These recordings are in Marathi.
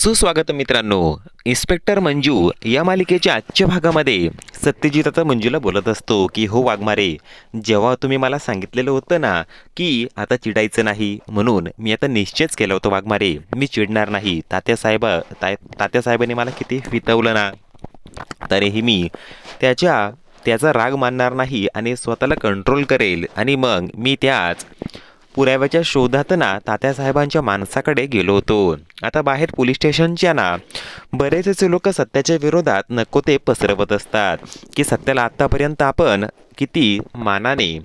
सुस्वागत मित्रांनो. इन्स्पेक्टर मंजू या मालिकेच्या आजच्या भागामध्ये सत्यजित आता मंजूला बोलत असतो की हो वाघमारे जेव्हा तुम्ही मला सांगितलेलं होतं ना की आता चिडायचं नाही म्हणून मी आता निश्चयच केलं होतं वाघमारे. मी चिडणार नाही. तात्यासाहेब ता तात्यासाहेबांनी मला किती फितवलं ना. तरीही मी त्याच्या त्याचा राग मानणार नाही आणि स्वतःला कंट्रोल करेल. आणि मग मी त्याच पुराव्याच्या शोधात ना तात्यासाहेबांच्या माणसाकडे गेलो होतो. आता बाहेर पोलीस स्टेशनच्या ना बरेचसे लोक सत्याच्या विरोधात नको ते पसरवत असतात. की सत्याला आत्तापर्यंत आपण किती मानाने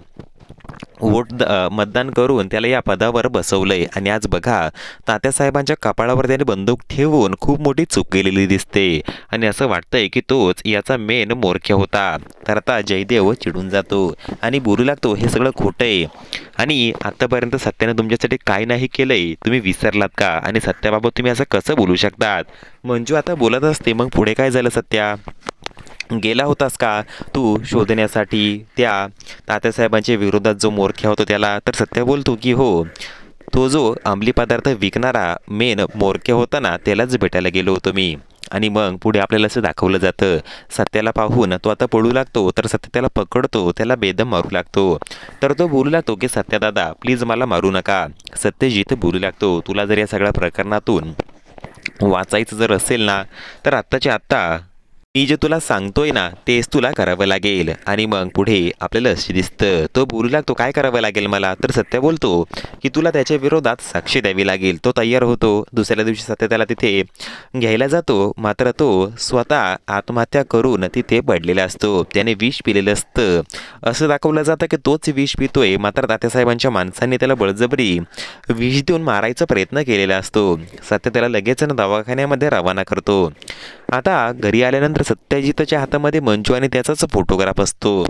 वोट द मतदान करून त्याला या पदावर बसवलंय. आणि आज बघा तात्यासाहेबांच्या कपाळावर त्याने बंदूक ठेवून खूप मोठी चूक केलेली दिसते. आणि असं वाटतंय की तोच याचा मेन मोरख्या होता. तर आता जयदेव चिडून जातो. आणि बोलू लागतो हे सगळं खोटं आहे. आणि आत्तापर्यंत सत्याने तुमच्यासाठी काय नाही केलंय तुम्ही विसरलात का? आणि सत्याबाबत तुम्ही असं कसं बोलू शकतात? मंजू आता बोलत असते मग पुढे काय झालं सत्या? गेला होतास का तू शोधण्यासाठी? त्या तात्यासाहेबांच्या विरोधात जो मोरख्या होतो त्याला तर सत्य बोलतो की हो तो जो अंमली पदार्थ विकणारा मेन मोरख्या होता ना त्यालाच भेटायला गेलो होतो मी. आणि मग पुढे आपल्याला असं दाखवलं जातं सत्याला पाहून तो आता पळू लागतो तर सत्य त्याला पकडतो त्याला बेदम मारू लागतो. तर तो बोलू लागतो की सत्या दादा प्लीज मला मारू नका. सत्यजित बोलू लागतो तुला जर या सगळ्या प्रकरणातून वाचायचं जर असेल ना तर आत्ताच्या आत्ता मी जे तुला सांगतोय ना तेच तुला करावं लागेल. आणि मग पुढे आपल्याला असे दिसतं. तो बोलू लागतो काय करावं लागेल मला? तर सत्य बोलतो की तुला त्याच्या विरोधात साक्षी द्यावी लागेल. तो तयार होतो. दुसऱ्या दिवशी सत्य त्याला तिथे घ्यायला जातो. मात्र तो स्वतः आत्महत्या करून तिथे पडलेला असतो. त्याने विष पिलेलं असतं. असं दाखवलं जातं की तोच विष पितोय. मात्र तात्यासाहेबांच्या माणसांनी त्याला बळजबरी विष देऊन मारायचा प्रयत्न केलेला असतो. सत्य त्याला लगेच दवाखान्यामध्ये रवाना करतो. आता घरी आल्यानंतर सत्यजितच्या हातामध्ये मंजू आणि त्याचाच फोटोग्राफ असतो.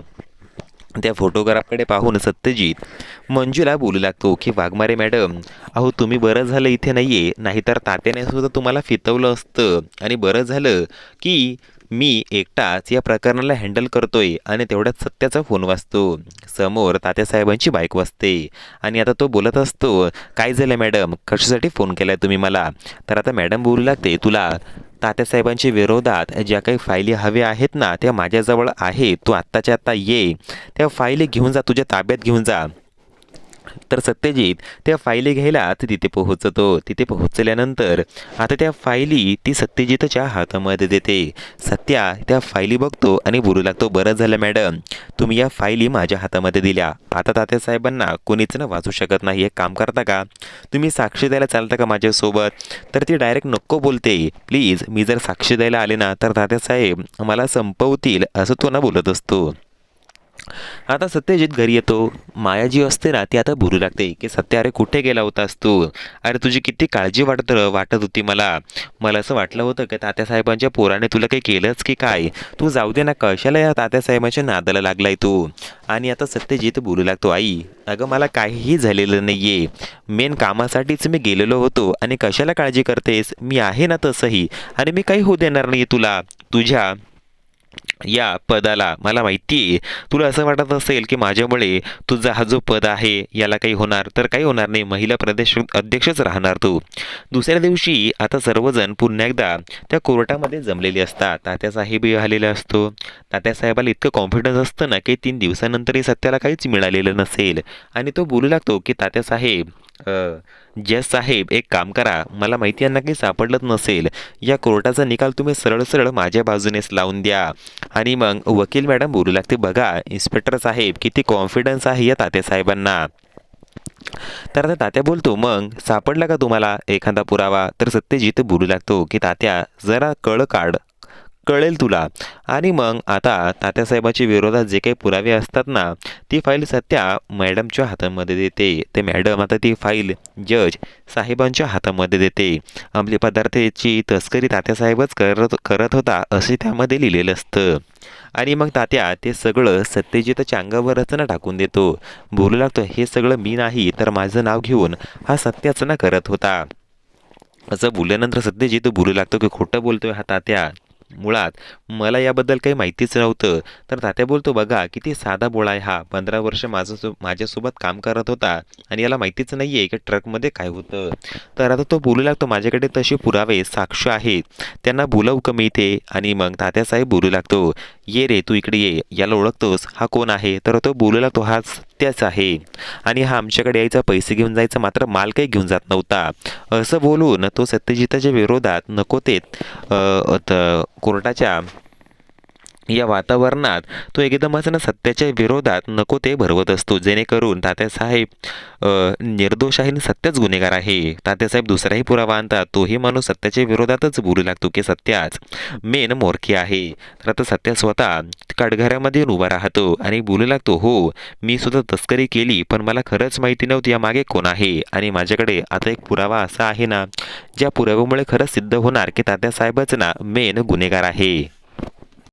त्या फोटोग्राफकडे पाहून सत्यजित मंजूला बोलू लागतो की वाघमारे मॅडम अहो तुम्ही बरं झालं इथे नाही आहे नाहीतर तात्याने सुद्धा तुम्हाला फितवलं असतं. आणि बरं झालं की मी एकटाच या प्रकरणाला हँडल करतोय आणि तेवढ्यात सत्याचा फोन वाजतो. समोर तात्यासाहेबांची बाईक वाजते आणि आता तो बोलत असतो काय झालं मॅडम? कशासाठी फोन केलाय तुम्ही मला? तर आता मॅडम बोलू लागते तुला तात्यासाहेबांच्या विरोधात ज्या काही फायली हव्या आहेत ना त्या माझ्याजवळ आहेत. तू आत्ताच्या आत्ता ये. त्या फायली घेऊन जा तुझ्या ताब्यात घेऊन जा. तर सत्यजित त्या फायली घ्यायला तिथे पोहोचतो. तिथे पोहोचल्यानंतर आता त्या फायली ती सत्यजितच्या हातामध्ये देते. सत्या त्या फायली बघतो आणि बोलू लागतो बरं झालं मॅडम तुम्ही या फायली माझ्या हातामध्ये दिल्या. आता तात्यासाहेबांना कोणीच ना वाचू शकत नाही. एक काम करता का? तुम्ही साक्षी द्यायला चालता का माझ्यासोबत? तर ती डायरेक्ट नको बोलते. प्लीज मी जर साक्षी द्यायला आले ना तर तात्यासाहेब मला संपवतील असं तो ना बोलत असतो. आता सत्यजित घरी येतो. माया जी असते ना ती आता बोलू लागते. की सत्य अरे कुठे गेला होतास तू? अरे तुझी किती काळजी वाटत वाटत होती मला. मला असं वाटलं होतं की तात्यासाहेबांच्या पोराने तुला काही केलंच की काय? तू जाऊ दे ना कशाला या तात्यासाहेबांच्या नादाला लागलाय तू? आणि आता सत्यजित बोलू लागतो आई. अगं मला काहीही झालेलं नाही आहे मेन कामासाठीच मी गेलेलो होतो. आणि कशाला काळजी करतेस? मी आहे ना तसंही. आणि मी काही होऊ देणार नाही तुला. तुझ्या या पदाला मला माहिती आहे तुला असं वाटत असेल की माझ्यामुळे तुझा हा जो पद आहे याला काही होणार? तर काही होणार नाही महिला प्रदेश अध्यक्षच राहणार तू. दुसऱ्या दिवशी आता सर्वजण पुन्हा एकदा त्या कोर्टामध्ये जमलेले असतात. तात्यासाहेबही आलेला असतो. तात्यासाहेबाला इतकं कॉन्फिडन्स असतं ना की तीन दिवसानंतरही सत्याला काहीच मिळालेलं नसेल. आणि तो बोलू लागतो की तात्यासाहेब जस साहेब एक काम करा मला माहिती यांना काही सापडलंच नसेल. या कोर्टाचा निकाल तुम्ही सरळ सरळ माझ्या बाजूनेच लावून द्या. आणि मग वकील मॅडम बोलू लागते बघा इन्स्पेक्टर साहेब किती कॉन्फिडन्स आहे या तात्यासाहेबांना. तर आता तात्या बोलतो मग सापडला का तुम्हाला एखादा पुरावा? तर सत्यजित बोलू लागतो की तात्या जरा कळ काढ. कळेल तुला. आणि मग आता तात्यासाहेबाच्या विरोधात जे काही पुरावे असतात ना ती फाईल सत्या मॅडमच्या हातामध्ये देते. ते मॅडम आता ती फाईल जज साहेबांच्या हातामध्ये देते. अंमली पदार्थाची तस्करी तात्यासाहेबच करत करत होता असे त्यामध्ये लिहिलेलं असतं. आणि मग तात्या ते सगळं सत्यजितच्या अंगावरच ना टाकून देतो. बोलू लागतो हे सगळं मी नाही तर माझं नाव घेऊन हा सत्याच ना करत होता. असं बोलल्यानंतर सत्यजित बोलू लागतो की खोटं बोलतोय हा तात्या. मुळात मला याबद्दल काही माहितीच नव्हतं. तर तात्या बोलतो बघा किती साधा बोळा आहे हा. पंधरा वर्ष माझं सो माझ्यासोबत काम करत होता आणि याला माहितीच नाही आहे की ट्रकमध्ये काय होतं. तर आता तो बोलू लागतो माझ्याकडे तसे पुरावे साक्ष आहेत. त्यांना बोलवू कमी इथे? आणि मग तात्यासाहेब बोलू लागतो ये रे तू इकडे ये. याला ओळखतोस. हा कोण आहे? तर तो बोलू लागतो हाच त्याच आहे. आणि हा आमच्याकडे यायचा पैसे घेऊन जायचा मात्र माल काही घेऊन जात नव्हता. असं बोलून तो सत्यजिताच्या विरोधात नको ते कोर्टाच्या या वातावरणात तो एकदमच ना सत्याच्या विरोधात नको ते भरवत असतो. जेणेकरून तात्यासाहेब निर्दोष आहे आणि सत्यच गुन्हेगार आहे. तात्यासाहेब दुसराही पुरावा आणतात. तोही माणूस सत्याच्या विरोधातच बोलू लागतो की सत्याच मेन मोरखी आहे. तर आता सत्या स्वतः कडघरामध्ये उभा राहतो आणि बोलू लागतो हो मी सुद्धा तस्करी केली पण मला खरंच माहिती नव्हती या मागे कोण आहे. आणि माझ्याकडे आता एक पुरावा असा आहे ना ज्या पुराव्यामुळे खरंच सिद्ध होणार की तात्यासाहेबच ना मेन गुन्हेगार आहे.